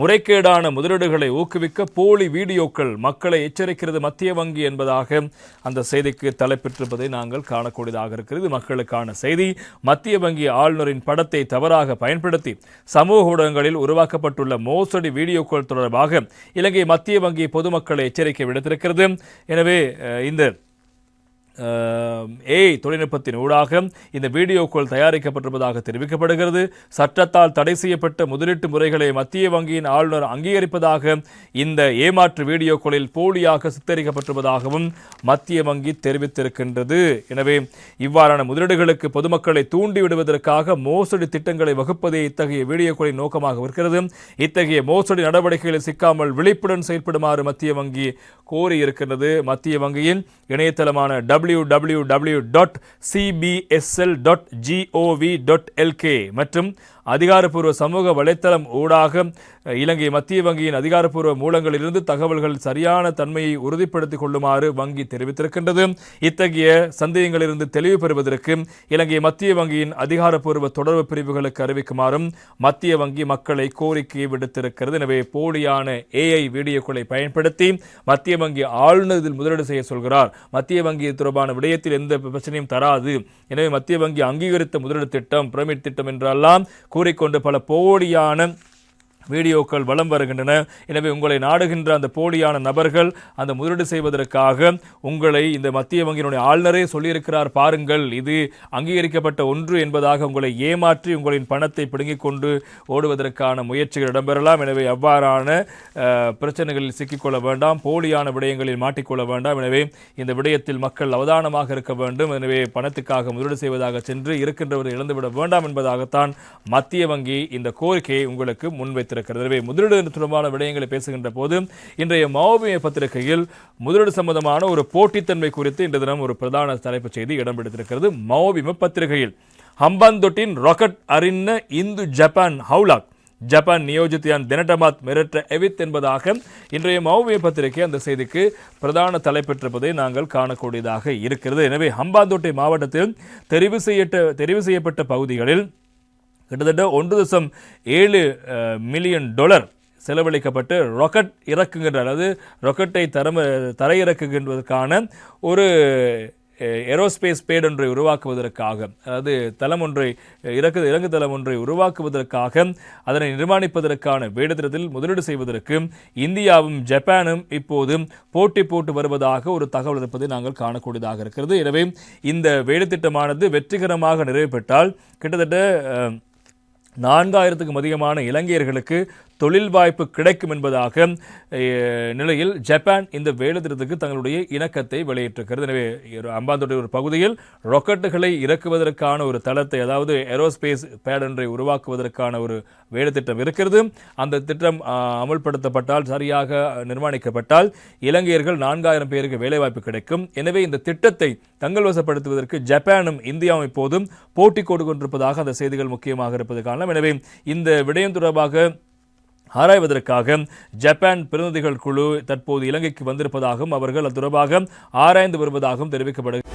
முறைகேடான முதலீடுகளை ஊக்குவிக்க போலி வீடியோக்கள் மக்களை எச்சரிக்கிறது மத்திய வங்கி என்பதாக அந்த செய்திக்கு தலைப்பெற்றிருப்பதை நாங்கள் காணக்கூடியதாக இருக்கிறது. மக்களுக்கான செய்தி. மத்திய வங்கி ஆளுநரின் படத்தை தவறாக பயன்படுத்தி சமூக ஊடகங்களில் உருவாக்கப்பட்டுள்ள மோசடி வீடியோக்கள் தொடர்பாக இலங்கை மத்திய வங்கி பொதுமக்களை எச்சரிக்கை விடுத்திருக்கிறது. எனவே இந்த ஏஐ தொழில்நுட்பத்தின் ஊடாக இந்த வீடியோக்கள் தயாரிக்கப்பட்டிருப்பதாக தெரிவிக்கப்படுகிறது. சட்டத்தால் தடை செய்யப்பட்ட முதலீட்டு முறைகளை மத்திய வங்கியின் ஆளுநர் அங்கீகரிப்பதாக இந்த ஏமாற்று வீடியோக்களில் போலியாக சித்தரிக்கப்பட்டிருப்பதாகவும் மத்திய வங்கி தெரிவித்திருக்கின்றது. எனவே இவ்வாறான முதலீடுகளுக்கு பொதுமக்களை தூண்டி விடுவதற்காக மோசடி திட்டங்களை வகுப்பதே இத்தகைய வீடியோக்களின் நோக்கமாக இருக்கிறது. இத்தகைய மோசடி நடவடிக்கைகளில் சிக்காமல் விழிப்புடன் செயல்படுமாறு மத்திய வங்கி கோரியிருக்கின்றது. மத்திய வங்கியின் இணையதளமான W W W dot CBSL dot GOV dot LK மற்றும் அதிகாரப்பூர்வ சமூக வலைத்தளம் ஊடாக இலங்கை மத்திய வங்கியின் அதிகாரப்பூர்வ மூலங்களிலிருந்து தகவல்கள் சரியான தன்மையை உறுதிப்படுத்திக் கொள்ளுமாறு வங்கி தெரிவித்திருக்கின்றது. இத்தகைய சந்தேகங்களிலிருந்து தெளிவு பெறுவதற்கு இலங்கை மத்திய வங்கியின் அதிகாரப்பூர்வ தொடர்பு பிரிவுகளுக்கு அறிவிக்குமாறும் மத்திய வங்கி மக்களை கோரிக்கை விடுத்திருக்கிறது. எனவே போலியான ஏஐ வீடியோக்களை பயன்படுத்தி மத்திய வங்கி ஆளுநர் இதில் முதலீடு செய்ய சொல்கிறார். மத்திய வங்கி தொடர்பான விடயத்தில் எந்த பிரச்சனையும் தராது. எனவே மத்திய வங்கி அங்கீகரித்த முதலீடு திட்டம் பிரமிட் திட்டம் என்றெல்லாம் கூறிக்கொண்டு பல போலியான வீடியோக்கள் வலம் வருகின்றன. எனவே உங்களை நாடுகின்ற அந்த போலியான நபர்கள் அந்த முதலீடு செய்வதற்காக உங்களை இந்த மத்திய வங்கியினுடைய ஆளுநரே சொல்லியிருக்கிறார் பாருங்கள். இது அங்கீகரிக்கப்பட்ட ஒன்று என்பதாக உங்களை ஏமாற்றி உங்களின் பணத்தை பிடுங்கிக் கொண்டு ஓடுவதற்கான முயற்சிகள் இடம்பெறலாம். எனவே அவ்வாறான பிரச்சனைகளில் சிக்கிக்கொள்ள வேண்டாம். போலியான விடயங்களில் மாட்டிக்கொள்ள வேண்டாம். எனவே இந்த விடயத்தில் மக்கள் அவதானமாக இருக்க வேண்டும். எனவே பணத்துக்காக முதலீடு செய்வதாக சென்று இருக்கின்றவர் இழந்துவிட வேண்டாம் என்பதாகத்தான் மத்திய வங்கி இந்த கோரிக்கையை உங்களுக்கு வைத்திருக்கிறது. எனவே முதலீடு தொடர்பான விடயங்களை பேசுகின்ற போது இன்றைய மாவோபிய பத்திரிகையில் முதலீடு சம்பந்தமான ஒரு போட்டித்தன்மை குறித்து இன்று தினம் ஒரு பிரதான தலைப்புச் செய்தி இடம் மாவோபிம பத்திரிகையில் ஹம்பாந்தொட்டின் ராக்கெட் அறிந்த இந்து ஜப்பான் ஹவுலாக். ஜப்பான் நியோஜித்தியான் தினடமாத் மிரட்ட எவித் என்பதாக இன்றைய மௌவிய பத்திரிகை அந்த செய்திக்கு பிரதான தலைப்பெற்றிருப்பதை நாங்கள் காணக்கூடியதாக இருக்கிறது. எனவே ஹம்பாந்தோட்டை மாவட்டத்தில் தெரிவு செய்யப்பட்ட பகுதிகளில் கிட்டத்தட்ட ஒன்று தசம் ஏழு மில்லியன் டாலர் செலவழிக்கப்பட்டு ராக்கெட் இறக்குகின்ற அதாவது ராக்கெட்டை தரம தரையிறக்குகின்றதற்கான ஒரு ஏரோஸ்பேஸ் பேட் ஒன்றை உருவாக்குவதற்காக அதாவது தளம் ஒன்றை இறக்கு இறங்கு தளம் ஒன்றை உருவாக்குவதற்காக அதனை நிர்மாணிப்பதற்கான வேடத்திட்டத்தில் முதலீடு செய்வதற்கு இந்தியாவும் ஜப்பானும் இப்போது போட்டி போட்டு வருவதாக ஒரு தகவல் இருப்பதை நாங்கள் காணக்கூடியதாக இருக்கிறது. எனவே இந்த வேடத்திட்டமானது வெற்றிகரமாக நிறைவு பெற்றால் கிட்டத்தட்ட நான்காயிரத்துக்கும் அதிகமான இலங்கையர்களுக்கு தொழில் வாய்ப்பு கிடைக்கும் என்பதாக நிலையில் ஜப்பான் இந்த வேலைத்திட்டத்துக்கு தங்களுடைய இணக்கத்தை வெளியிட்டிருக்கிறது. எனவே ஒரு அம்பாந்தோட்டை ஒரு பகுதியில் ராக்கெட்டுகளை இறக்குவதற்கான ஒரு தளத்தை அதாவது ஏரோஸ்பேஸ் பேடன்றை உருவாக்குவதற்கான ஒரு வேலைத்திட்டம் இருக்கிறது. அந்த திட்டம் அமல்படுத்தப்பட்டால் அமுல்படுத்தப்பட்டால் சரியாக நிர்மாணிக்கப்பட்டால் இலங்கையர்கள் நான்காயிரம் பேருக்கு வேலைவாய்ப்பு கிடைக்கும். எனவே இந்த திட்டத்தை தங்கள் வசப்படுத்துவதற்கு ஜப்பானும் இந்தியாவும் இப்போதும் போட்டி கோடு கொண்டிருப்பதாக அந்த செய்திகள் முக்கியமாக இருப்பது காரணம். எனவே இந்த விடயம் தொடர்பாக ஆராய்வதற்காக ஜப்பான் பிரதிநிதிகள் குழு தற்போது இலங்கைக்கு வந்திருப்பதாகவும் அவர்கள் அது தொடர்பாக ஆராய்ந்து வருவதாகவும் தெரிவிக்கப்படுகிறது.